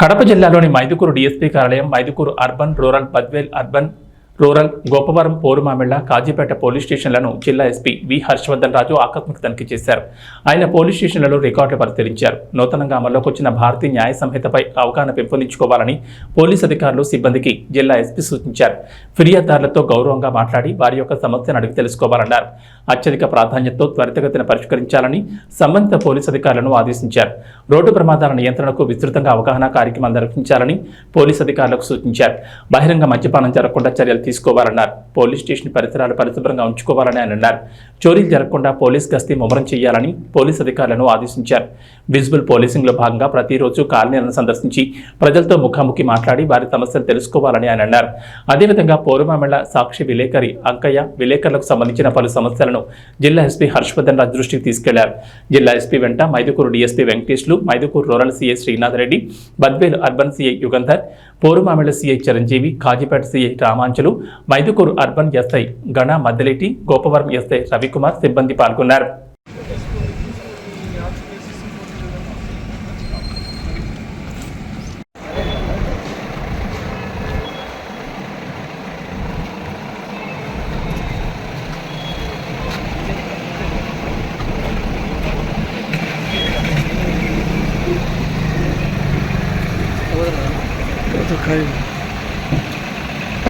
కడప జిల్లాలోని మైదుకూరు డిఎస్పీ కార్యాలయం Mydukur urban rural Badvel urban rural Gopavaram Porumamilla Kazipet police స్టేషన్లను జిల్లా SP వి హర్షవర్ధన్ రాజు ఆకస్మిక తనిఖీ చేశారు. ఆయన పోలీస్ స్టేషన్లలో రికార్డులు పరిశీలించారు. నూతనంగా అమల్లోకి వచ్చిన భారతీయ న్యాయ సంహితపై అవగాహన పెంపొందించుకోవాలని పోలీస్ అధికారులు సిబ్బందికి జిల్లా ఎస్పీ సూచించారు. ఫిర్యాదుదారులతో గౌరవంగా మాట్లాడి వారి యొక్క సమస్యను అడిగి తెలుసుకోవాలన్నారు. అత్యధిక ప్రాధాన్యతతో త్వరితగతిన పరిష్కరించాలని సంబంధిత పోలీస్ అధికారులను ఆదేశించారు. రోడ్డు ప్రమాదాల నియంత్రణకు విస్తృతంగా అవగాహన కార్యక్రమాలు నిర్వహించాలని పోలీస్ అధికారులకు సూచించారు. బహిరంగ మద్యపానం జరగకుండా చర్యలు తీసుకోవాలన్నారు. పోలీస్ స్టేషన్ పరిసరాలు పరిశుభ్రంగా ఉంచుకోవాలని ఆయన అన్నారు. చోరీలు జరగకుండా పోలీస్ గస్తీ ముమ్మరం చేయాలని పోలీస్ అధికారులను ఆదేశించారు. విజిబుల్ పోలీసింగ్లో భాగంగా ప్రతిరోజు కాలనీలను సందర్శించి ప్రజలతో ముఖాముఖి మాట్లాడి వారి సమస్యలు తెలుసుకోవాలని ఆయన అన్నారు. అదేవిధంగా పౌరమామిళ్ళ సాక్షి విలేకరి అంకయ్య విలేకరులకు సంబంధించిన పలు సమస్యలను జిల్లా ఎస్పీ హర్షవర్ధన్ రాజ్ దృష్టికి తీసుకెళ్ళారు. జిల్లా ఎస్పీ వెంట Mydukur DSP వెంకటేష్లు Mydukur rural CI Srinath Reddy Badvel urban CI Yugandhar Porumamilla CI Chiranjeevi Kazipet CI Ramanjulu Mydukur urban SI గణ మద్దలేటి గోపవరం ఎస్ఐ రవికుమార్ సిబ్బంది పాల్గొన్నారు Thank you.